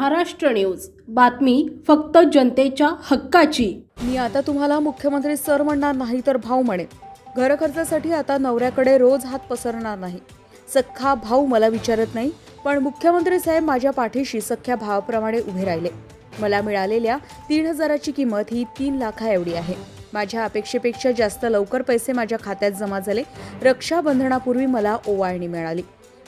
Maharashtra news. बातमी फक्त जनतेच्या हक्काची. मी आता तुम्हाला मुख्यमंत्री सर म्हणणार नाही तर भाऊ म्हणेन. घर खर्चासाठी आता नवऱ्याकडे रोज हात पसरणार नाही. सख्खा भाऊ मला विचारत नाही पण मुख्यमंत्री साहेब माझ्या पाठीशी सख्ख्या भावाप्रमाणे उभे राहिले. मला मिळालेल्या तीन हजाराची किंमत ही तीन लाखा एवढी आहे. माझ्या अपेक्षेपेक्षा जास्त लवकर पैसे माझ्या खात्यात जमा झाले. रक्षाबंधनापूर्वी मला ओवाळणी मिळाली.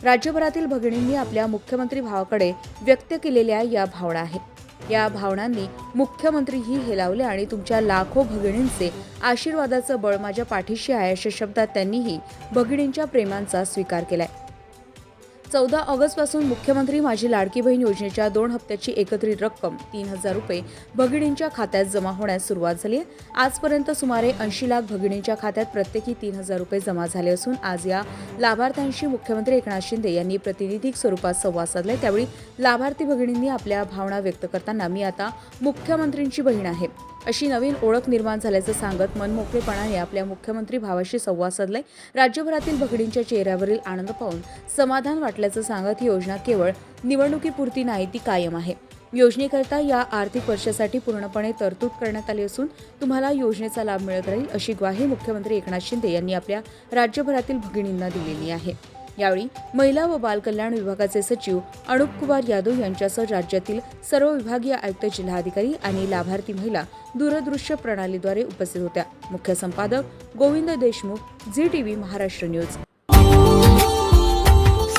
राज्यभरातील भगिनींनी आपल्या मुख्यमंत्री भावाकडे व्यक्त केलेल्या या भावना आहेत. या भावनांनी मुख्यमंत्रीही हेलावले आणि तुमच्या लाखो भगिनींचे आशीर्वादाचं बळ माझ्या पाठीशी आहे अशा शब्दात त्यांनीही भगिनींच्या प्रेमांचा स्वीकार केलाय. चौदा ऑगस्टपासून मुख्यमंत्री माझी लाडकी बहीण योजनेच्या दोन हप्त्याची एकत्रित रक्कम तीन हजार रुपये भगिनींच्या खात्यात जमा होण्यास सुरुवात झाली आहे. आजपर्यंत सुमारे ऐंशी लाख भगिनींच्या खात्यात प्रत्येकी तीन हजार रुपये जमा झाले असून आज या लाभार्थ्यांशी मुख्यमंत्री एकनाथ शिंदे यांनी प्रतिनिधिक स्वरूपात संवाद साधलाय. त्यावेळी लाभार्थी भगिनींनी आपल्या भावना व्यक्त करताना मी आता मुख्यमंत्रींची बहीण आहे. अशी नवीन ओळख निर्माण झाल्याचं सांगत मनमोकळेपणाने आपल्या मुख्यमंत्री भावाशी संवाद साधलाय. राज्यभरातील भगिनींच्या चेहऱ्यावरील आनंद पाहून समाधान असल्याचं सांगत ही योजना केवळ निवडणुकीपुरती नाही ती कायम आहे. योजनेकरता या आर्थिक वर्षासाठी पूर्णपणे तरतूद करण्यात आली असून तुम्हाला योजनेचा लाभ मिळत राहील अशी ग्वाही मुख्यमंत्री एकनाथ शिंदे यांनी आपल्या राज्यभरातील भगिनींना दिलेली आहे. यावेळी महिला व बालकल्याण विभागाचे सचिव अनुप कुमार यादव यांच्यासह राज्यातील सर्व विभागीय आयुक्त जिल्हाधिकारी आणि लाभार्थी महिला दूरदृश्य प्रणालीद्वारे उपस्थित होत्या. मुख्य संपादक Govind Deshmukh Zee TV Maharashtra news.